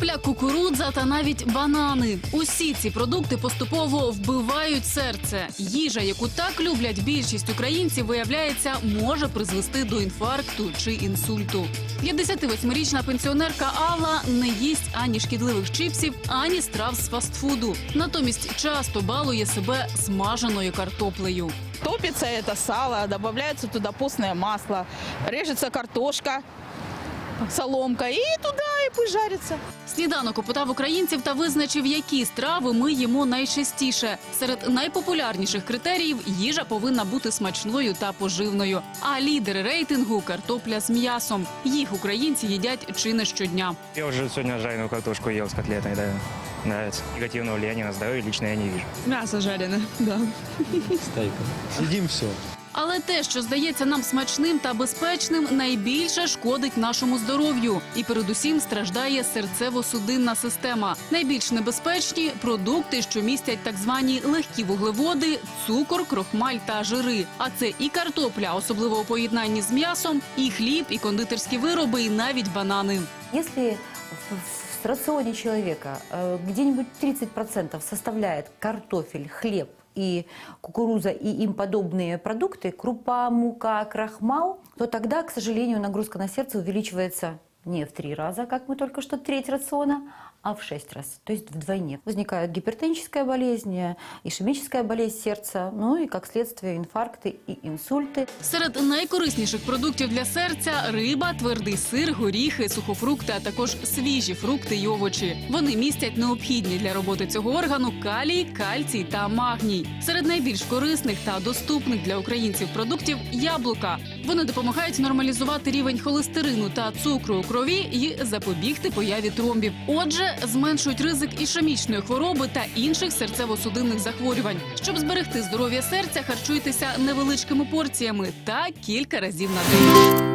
Картопля, кукурудза та навіть банани. Усі ці продукти поступово вбивають серце. Їжа, яку так люблять більшість українців, виявляється, може призвести до інфаркту чи інсульту. 58-річна пенсіонерка Алла не їсть ані шкідливих чіпсів, ані страв з фастфуду. Натомість часто балує себе смаженою картоплею. Топится это сало, добавляется туда постное масло, режется картошка, соломка и туда и пусть жарится. Сніданок опитав українців та визначив, які страви ми їмо найчастіше. Серед найпопулярніших критеріїв їжа повинна бути смачною та поживною. А лідери рейтингу картопля з м'ясом. Їх українці їдять чи не щодня. Я уже сегодня жареную картошку ел с котлетой, да. Нравится. Негативного влияния на здоровье лично я не вижу. Мясо жареное, да. Стейка. Съедим все. Але те, що здається нам смачним та безпечним, найбільше шкодить нашому здоров'ю. І передусім страждає серцево-судинна система. Найбільш небезпечні продукти, що містять так звані легкі вуглеводи, цукор, крохмаль та жири. А це і картопля, особливо у поєднанні з м'ясом, і хліб, і кондитерські вироби, і навіть банани. Если в, человека э, где-нибудь 30% составляет картофель, хлеб и кукуруза и им подобные продукты, крупа, мука, крахмал, то тогда, к сожалению, нагрузка на сердце увеличивается не в три раза, как мы только что треть рациона, а в шесть раз, то есть вдвойне. Возникает гипертоническая болезнь, ишемическая болезнь сердца, ну и как следствие инфаркты и инсульты. Серед найкорисніших продуктів для серця риба, твердий сир, горіхи, сухофрукти, а також свіжі фрукти й овочі. Вони містять необхідні для роботи цього органу калій, кальцій та магній. Серед найбільш корисних та доступних для українців продуктів яблука. Вони допомагають нормалізувати рівень холестерину та цукру у крові і запобігти появі тромбів. Отже, зменшують ризик ішемічної хвороби та інших серцево-судинних захворювань. Щоб зберегти здоров'я серця, харчуйтеся невеличкими порціями та кілька разів на день.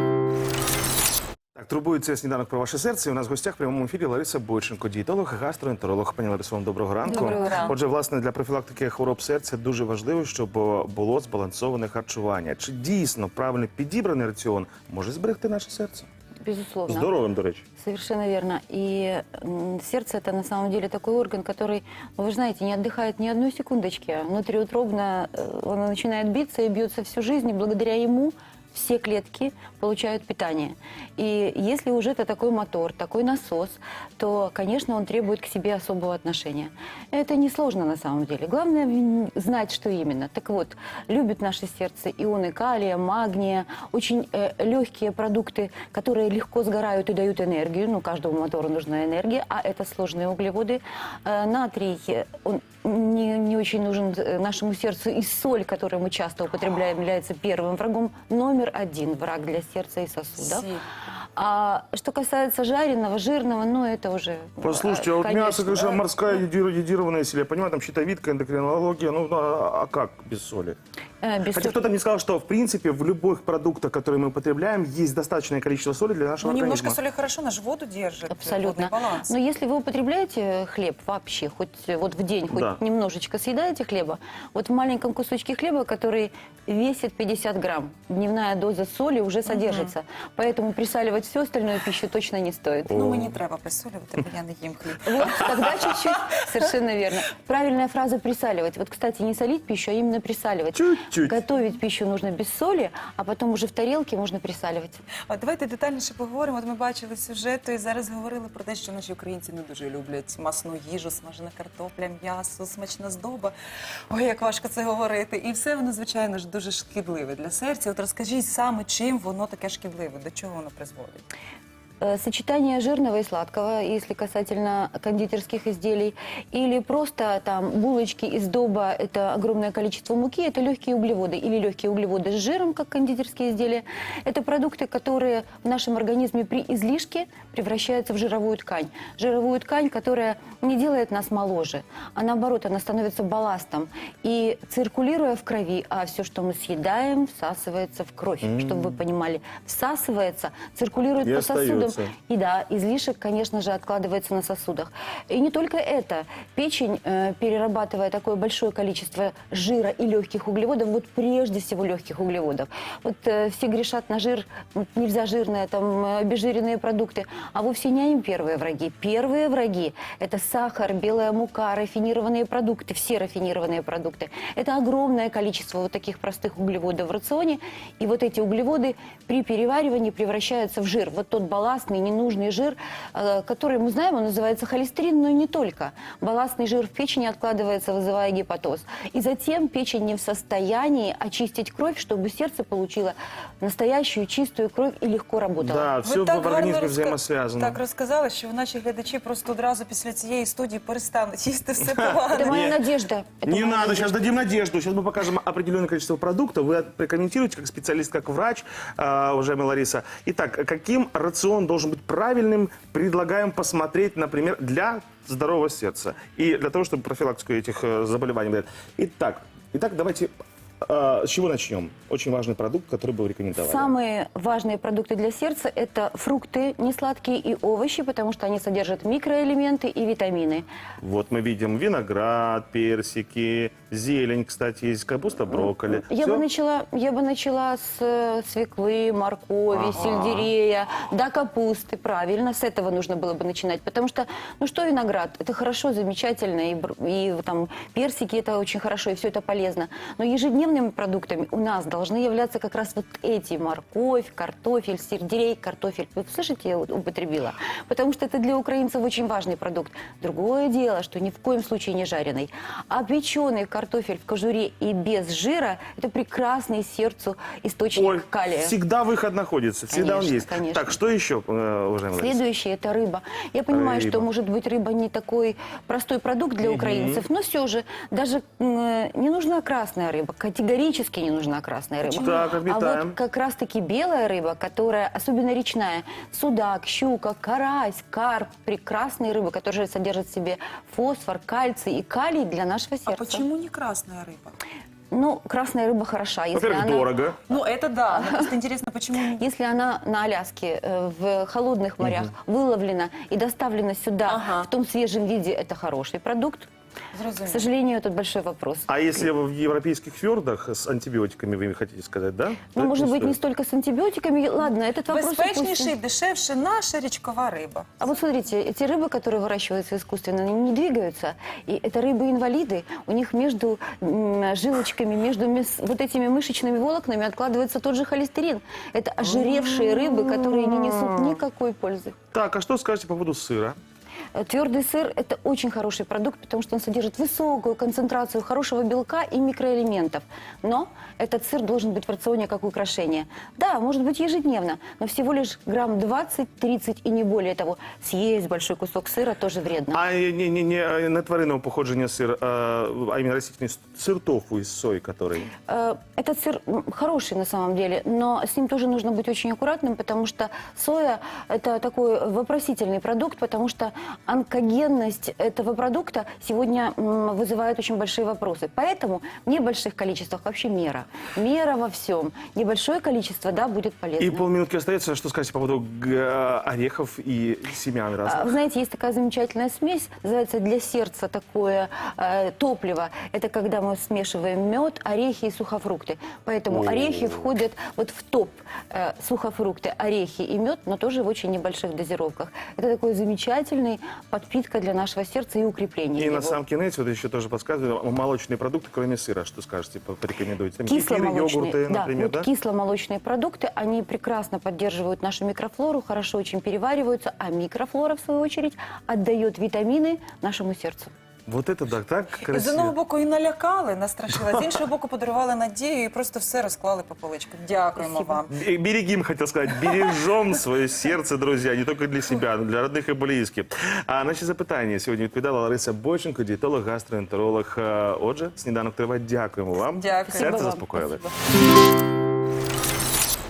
Так, турбується сніданок про ваше серце. І у нас в гостях в прямому ефірі Лариса Бойченко, дієтолог, гастроентеролог. Пані Ларисо, вам доброго ранку. Доброго ранку. Отже, власне, для профілактики хвороб серця дуже важливо, щоб е, було збалансоване харчування. Чи дійсно правильно підібраний раціон може зберегти наше серце? Безусловно. Здоровим, до речі. Совершенно верно. И м, сердце это на самом деле такой орган, который, ну, вы же знаете, не отдыхает ни одной секундочки. Внутриутробно э, он начинает биться и бьется всю жизнь, и благодаря ему все клетки получают питание. И если уже это такой мотор, такой насос, то, конечно, он требует к себе особого отношения. Это несложно на самом деле. Главное знать, что именно. Так вот, любит наше сердце ионы калия, магния, очень э, легкие продукты, которые легко сгорают и дают энергию. Ну, каждому мотору нужна энергия, а это сложные углеводы. Э, натрий, э, он не, не очень нужен э, нашему сердцу. И соль, которую мы часто употребляем, является первым врагом. Номер один враг для сердца и сосудов. А что касается жареного, жирного, ну, это уже... Послушайте, а вот конечно, мясо, конечно, морская йоди- йодированная, если я понимаю, там щитовидка, эндокринология, ну а, а как без соли? э, без Хотя соли. кто-то мне сказал, что в принципе в любых продуктах, которые мы употребляем, есть достаточное количество соли для нашего Ну, немножко организма. соли хорошо, наш воду держит. Абсолютно. водный баланс. Но если вы употребляете хлеб вообще, хоть э, вот в день, хоть Да. немножечко съедаете хлеба, вот в маленьком кусочке хлеба, который весит 50 грамм, дневная доза соли уже содержится. Поэтому присаливать всю остальную пищу точно не стоит. Ну, мені треба присолювати, бо я не їм хліб. Вот тогда чуть-чуть, совершенно верно. Правильная фраза присаливать. Вот, кстати, не солить пищу, а именно присаливать. Чуть-чуть. Готовить пищу нужно без соли, а потом уже в тарелке можно присаливать. А давайте детальніше поговоримо. От ми бачили сюжету і зараз говорили про те, що наші українці не дуже люблять масну їжу, смажена картопля, м'ясо, смачна здоба. Ой, як важко це говорити. І все воно, звичайно ж, дуже шкідливе для серця. От розкажіть саме, чим воно таке шкідливе, до чого воно призводить. Э, Сочетание жирного и сладкого, если касательно кондитерских изделий, или просто там булочки из доба, это огромное количество муки, это легкие углеводы, или легкие углеводы с жиром, как кондитерские изделия. Это продукты, которые в нашем организме при излишке превращаются в жировую ткань. Жировую ткань, которая не делает нас моложе, а наоборот, она становится балластом. И циркулируя в крови, а все, что мы съедаем, всасывается в кровь, чтобы вы понимали. Всасывается, циркулирует И по сосудам откладывается. И да, излишек, конечно же, откладывается на сосудах. И не только это. Печень, э, перерабатывая такое большое количество жира и легких углеводов, вот прежде всего легких углеводов. Вот э, все грешат на жир, вот нельзя жирные, там, э, обезжиренные продукты. А вовсе не они первые враги. Первые враги – это сахар, белая мука, рафинированные продукты, все рафинированные продукты. Это огромное количество вот таких простых углеводов в рационе. И вот эти углеводы при переваривании превращаются в жир. Вот тот балластный, ненужный жир, э, который мы знаем, он называется холестерин, но и не только. Балластный жир в печени откладывается, вызывая гепатоз. И затем печень не в состоянии очистить кровь, чтобы сердце получило настоящую чистую кровь и легко работало. Да, все в гарно організмі розка- взаємосв'язано. Так розказали, що наші глядачі просто одразу після цієї студії перестануть їсти все погане. Это моя Нет. надежда. Это Не моя надо, надежда. сейчас дадим надежду. Сейчас мы покажем определенное количество продуктов. Вы прокомментируете как специалист, как врач, а, уважаемая Лариса. Итак, каким рацион должен быть правильным, предлагаем посмотреть, например, для здорового сердца и для того, чтобы профилактику этих э, заболеваний. Итак, итак, давайте э, с чего начнем? Очень важный продукт, который бы вы рекомендовали. Самые важные продукты для сердца – это фрукты несладкие и овощи, потому что они содержат микроэлементы и витамины. Вот мы видим виноград, персики, зелень, кстати, есть капуста, брокколи. Я Всё? бы, начала, я бы начала с э, свеклы, моркови, сельдерея, да, капусты, правильно, с этого нужно было бы начинать. Потому что, ну что виноград, это хорошо, замечательно, и, бр- и там персики это очень хорошо, и все это полезно. Но ежедневными продуктами у нас должны являться как раз вот эти, морковь, картофель, сельдерей, картофель. Вы слышите, я употребила? Потому что это для украинцев очень важный продукт. Другое дело, что ни в коем случае не жареный. А печеный картофель в кожуре и без жира – это прекрасный сердцу источник Ой, калия. всегда выход находится, всегда он Конечно, есть. конечно. Так, что еще, э, Лариса? Следующее – это рыба. Я понимаю, Рыба. что, может быть, рыба не такой простой продукт для украинцев, но все же даже м, не нужна красная рыба, категорически не нужна красная рыба. Так, а отметаем. вот как раз-таки белая рыба, которая, особенно речная, судак, щука, карась, карп, прекрасные рыбы, которые содержат в себе фосфор, кальций и калий для нашего А сердца. почему не красная рыба? Ну, красная рыба хороша. Если Во-первых, она... дорого. Ну, это да. но Просто интересно, почему не Если она на Аляске э, в холодных морях выловлена и доставлена сюда Ага. в том свежем виде, это хороший продукт. К зрозуміло? сожалению, это большой вопрос. А если в европейских фьордах с антибиотиками, вы хотите сказать, да? Ну, Это может быть, не стоит. столько с антибиотиками. Ладно, этот вопрос Безпечніше і упустим. дешевше наша річкова риба. А вот смотрите, эти рыбы, которые выращиваются искусственно, они не двигаются. И это рыбы-инвалиды. У них между м, жилочками, между мес- вот этими мышечными волокнами откладывается тот же холестерин. Это ожиревшие рыбы, которые не несут никакой пользы. Так, а что скажете по поводу сыра? Э, Твердый сыр – это очень хороший продукт, потому что он содержит высокую концентрацию хорошего белка и микроэлементов. Но этот сыр должен быть в рационе как украшение. Да, может быть ежедневно, но всего лишь грамм 20-30 и не более того. Съесть большой кусок сыра тоже вредно. А не, не, не на тваринного походження сыр, а, а именно растительный сыр тофу из сои, который... Э, Этот сыр хороший на самом деле, но с ним тоже нужно быть очень аккуратным, потому что соя – это такой вопросительный продукт, потому что онкогенность этого продукта сегодня вызывает очень большие вопросы. Поэтому в небольших количествах вообще мера. Мера во всем. Небольшое количество, да, будет полезно. И полминутки остается. Что скажете по поводу г- орехов и семян А, разных? Вы знаете, есть такая замечательная смесь, называется для сердца такое э, топливо. Это когда мы смешиваем мед, орехи и сухофрукты. Поэтому О. орехи входят вот в топ э, сухофрукты, орехи и мед, но тоже в очень небольших дозировках. Это такой замечательный подпитка для нашего сердца и укрепление И его. на сам кинец, вот еще тоже подсказываю, молочные продукты, кроме сыра, что скажете, по- порекомендуете? Там Кисломолочные, йогурты, да, например, вот да? кисломолочные продукты, они прекрасно поддерживают нашу микрофлору, хорошо очень перевариваются, а микрофлора, в свою очередь, отдает витамины нашему сердцу. Вот это да, так І з одного боку і налякали, настрашили, з іншого боку подарували надію і просто все розклали по поличкам. Дякуємо вам. Б- Берегим, хотел сказать, бережем свое сердце, друзья, не только для себя, но для родных и близких. А наші запитання сьогодні відповідала Лариса Бойченко, дієтолог, гастроентеролог. Е, Отже, сніданок триває. Дякуємо вам. Дякую. Серце Спасибо вам. заспокоїли. Спасибо.